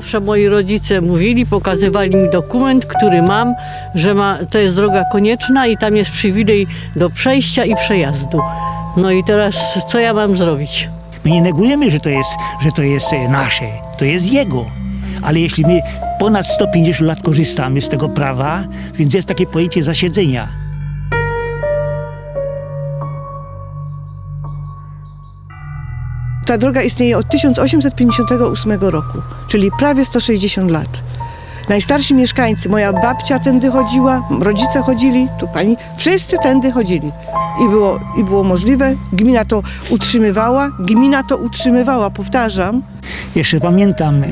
Zawsze moi rodzice mówili, pokazywali mi dokument, który mam, że ma, to jest droga konieczna i tam jest przywilej do przejścia i przejazdu. No i teraz co ja mam zrobić? My nie negujemy, że to jest, że to jest e, nasze, to jest jego. Ale jeśli my ponad 150 lat korzystamy z tego prawa, więc jest takie pojęcie zasiedzenia. Ta droga istnieje od 1858 roku, czyli prawie 160 lat. Najstarsi mieszkańcy, moja babcia tędy chodziła, rodzice chodzili, tu pani, wszyscy tędy chodzili. I było, I było możliwe, gmina to utrzymywała, gmina to utrzymywała, powtarzam. Jeszcze pamiętam e,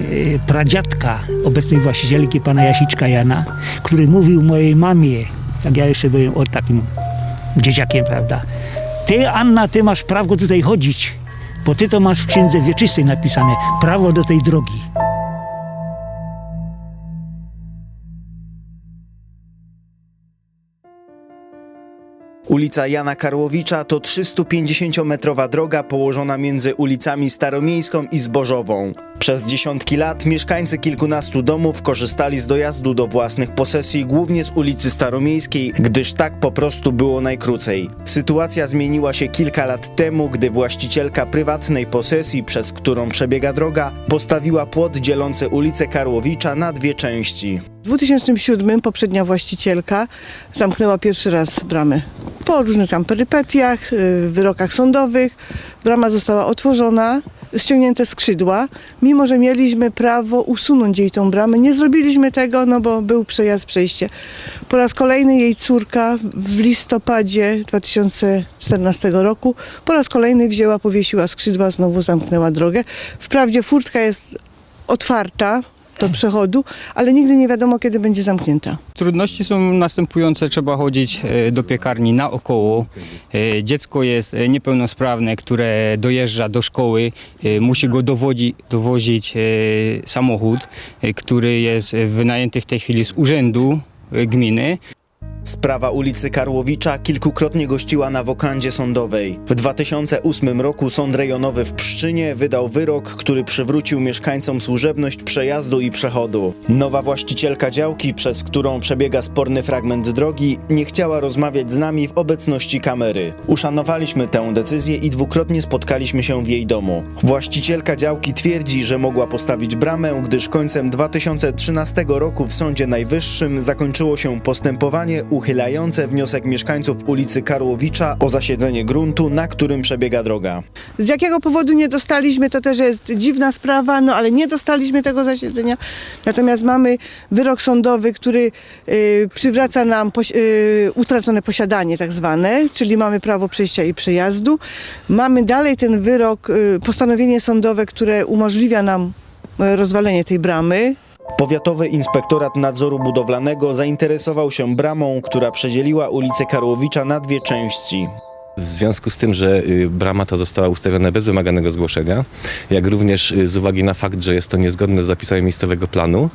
pradziadka obecnej właścicielki pana Jasiczka Jana, który mówił mojej mamie, jak ja jeszcze byłem o takim dzieciakiem, prawda? Ty, Anna, ty masz prawo tutaj chodzić, bo ty to masz w księdze wieczystej napisane prawo do tej drogi. Ulica Jana Karłowicza to 350-metrowa droga położona między ulicami Staromiejską i Zbożową. Przez dziesiątki lat mieszkańcy kilkunastu domów korzystali z dojazdu do własnych posesji głównie z ulicy Staromiejskiej, gdyż tak po prostu było najkrócej. Sytuacja zmieniła się kilka lat temu, gdy właścicielka prywatnej posesji, przez którą przebiega droga, postawiła płot dzielący ulicę Karłowicza na dwie części. W 2007 poprzednia właścicielka zamknęła pierwszy raz bramę. Po różnych tam perypetiach, y, wyrokach sądowych, brama została otworzona, ściągnięte skrzydła. Mimo, że mieliśmy prawo usunąć jej tą bramę, nie zrobiliśmy tego, no bo był przejazd, przejście. Po raz kolejny jej córka w listopadzie 2014 roku po raz kolejny wzięła, powiesiła skrzydła, znowu zamknęła drogę. Wprawdzie furtka jest otwarta do przechodu, ale nigdy nie wiadomo, kiedy będzie zamknięta. Trudności są następujące, trzeba chodzić e, do piekarni naokoło. E, Dziecko jest e, niepełnosprawne, które dojeżdża do szkoły, musi go dowodzi, dowozić samochód, który jest wynajęty w tej chwili z urzędu gminy. Sprawa ulicy Karłowicza kilkukrotnie gościła na wokandzie sądowej. W 2008 roku Sąd Rejonowy w Pszczynie wydał wyrok, który przywrócił mieszkańcom służebność przejazdu i przechodu. Nowa właścicielka działki, przez którą przebiega sporny fragment drogi, nie chciała rozmawiać z nami w obecności kamery. Uszanowaliśmy tę decyzję i dwukrotnie spotkaliśmy się w jej domu. Właścicielka działki twierdzi, że mogła postawić bramę, gdyż końcem 2013 roku w Sądzie Najwyższym zakończyło się postępowanie uchylające wniosek mieszkańców ulicy Karłowicza o zasiedzenie gruntu, na którym przebiega droga. Z jakiego powodu nie dostaliśmy, to też jest dziwna sprawa, no ale nie dostaliśmy tego zasiedzenia. Natomiast mamy wyrok sądowy, który y, przywraca nam poś- y, utracone posiadanie tak zwane, czyli mamy prawo przejścia i przejazdu. Mamy dalej ten wyrok, y, postanowienie sądowe, które umożliwia nam y, rozwalenie tej bramy, Powiatowy Inspektorat Nadzoru Budowlanego zainteresował się bramą, która przedzieliła ulicę Karłowicza na dwie części. W związku z tym, że y, brama ta została ustawiona bez wymaganego zgłoszenia, jak również y, z uwagi na fakt, że jest to niezgodne z zapisami miejscowego planu,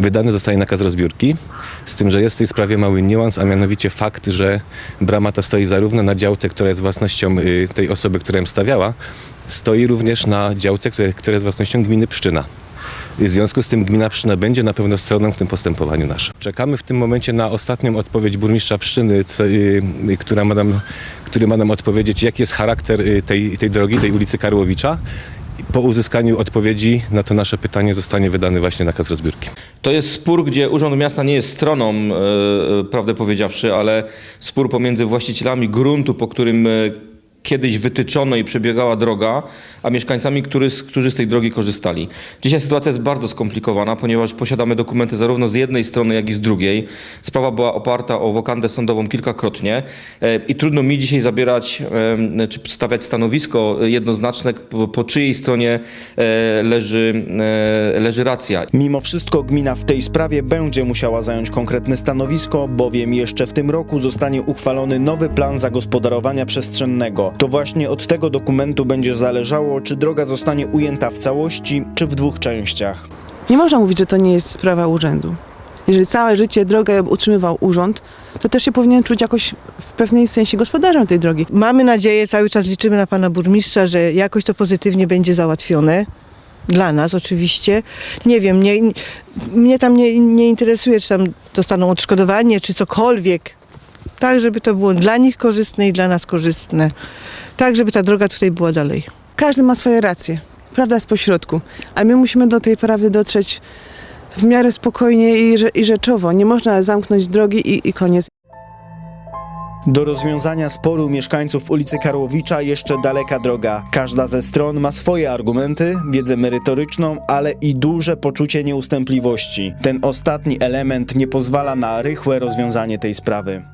wydany zostaje nakaz rozbiórki, z tym, że jest w tej sprawie mały niuans, a mianowicie fakt, że brama ta stoi zarówno na działce, która jest własnością y, tej osoby, która ją stawiała, stoi również na działce, która, która jest własnością gminy Pszczyna. W związku z tym gmina Pszczyna będzie na pewno stroną w tym postępowaniu naszym. Czekamy w tym momencie na ostatnią odpowiedź burmistrza Pszczyny, y, y, która ma nam, który ma nam odpowiedzieć, jaki jest charakter y, tej, tej drogi, tej ulicy Karłowicza. Po uzyskaniu odpowiedzi na to nasze pytanie zostanie wydany właśnie nakaz rozbiórki. To jest spór, gdzie Urząd Miasta nie jest stroną, e, e, prawdę powiedziawszy, ale spór pomiędzy właścicielami gruntu, po którym e, kiedyś wytyczono i przebiegała droga, a mieszkańcami, który, którzy z tej drogi korzystali. Dzisiaj sytuacja jest bardzo skomplikowana, ponieważ posiadamy dokumenty zarówno z jednej strony, jak i z drugiej. Sprawa była oparta o wokandę sądową kilkakrotnie e, i trudno mi dzisiaj zabierać, czy stawiać stanowisko jednoznaczne, po, po czyjej stronie e, leży, e, leży racja. Mimo wszystko gmina w tej sprawie będzie musiała zająć konkretne stanowisko, bowiem jeszcze w tym roku zostanie uchwalony nowy plan zagospodarowania przestrzennego. To właśnie od tego dokumentu będzie zależało, czy droga zostanie ujęta w całości, czy w dwóch częściach. Nie można mówić, że to nie jest sprawa urzędu. Jeżeli całe życie drogę utrzymywał urząd, to też się powinien czuć jakoś w pewnej sensie gospodarzem tej drogi. Mamy nadzieję, cały czas liczymy na pana burmistrza, że jakoś to pozytywnie będzie załatwione. Dla nas oczywiście. Nie wiem, nie, mnie tam nie, nie interesuje, czy tam dostaną odszkodowanie, czy cokolwiek. Tak, żeby to było dla nich korzystne i dla nas korzystne. Tak, żeby ta droga tutaj była dalej. Każdy ma swoje racje. Prawda jest pośrodku. Ale my musimy do tej prawdy dotrzeć w miarę spokojnie i, rze- i rzeczowo. Nie można zamknąć drogi i, i koniec. Do rozwiązania sporu mieszkańców ulicy Karłowicza jeszcze daleka droga. Każda ze stron ma swoje argumenty, wiedzę merytoryczną, ale i duże poczucie nieustępliwości. Ten ostatni element nie pozwala na rychłe rozwiązanie tej sprawy.